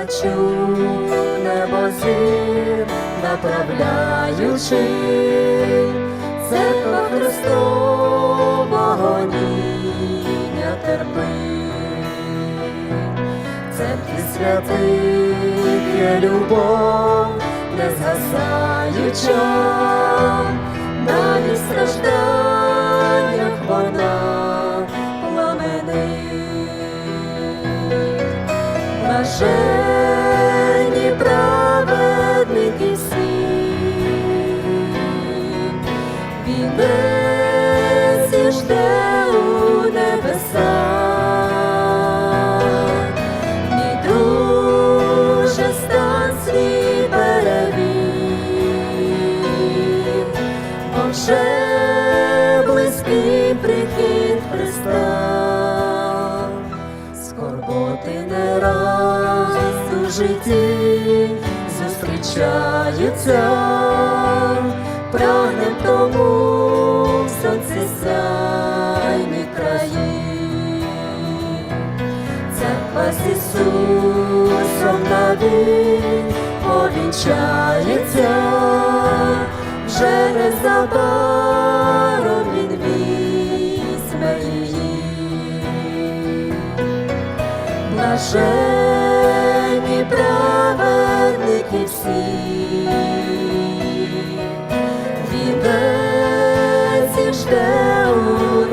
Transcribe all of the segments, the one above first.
бачу небо зір, направляючи. Церква Христового гоніння терпить. В церкві святих є любов, не згасаюча, навіть в у житті зустрічаються, прагнем тому в сонці сяйний країн. Церква з Ісусом навік повінчається, вже незабаром Він візьме її. Блаженні праведники всі, вінець жде у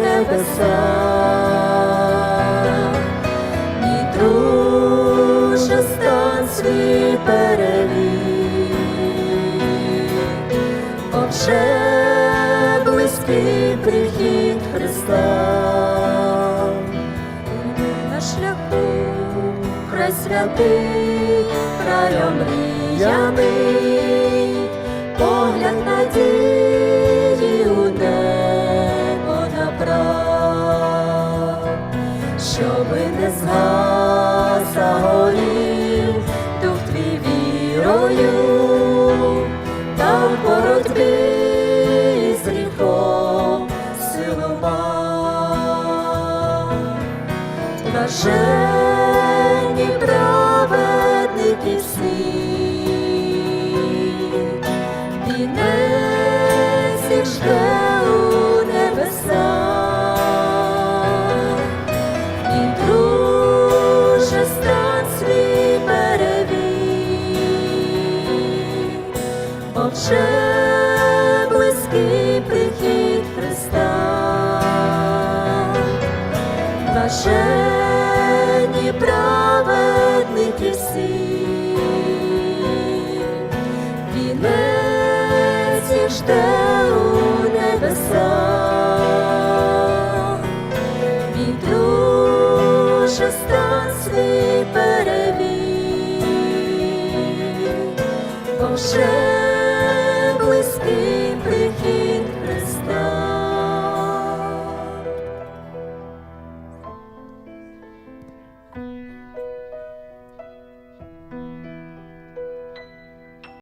небесах. Мій друже, стань свій перевір, бо вже близький прихід святий, край омріяний, погляд надії у небо направ, щоби не згас загорів дух твій вірою, та в боротьбі з гріхом силу мав. Блаженні праведники всі, вінець їх жде у небесах. Мій друже, стань свій вже близький прихід Христа істини праведники всі, вінець і у небесах, від душе стан бо вже близький.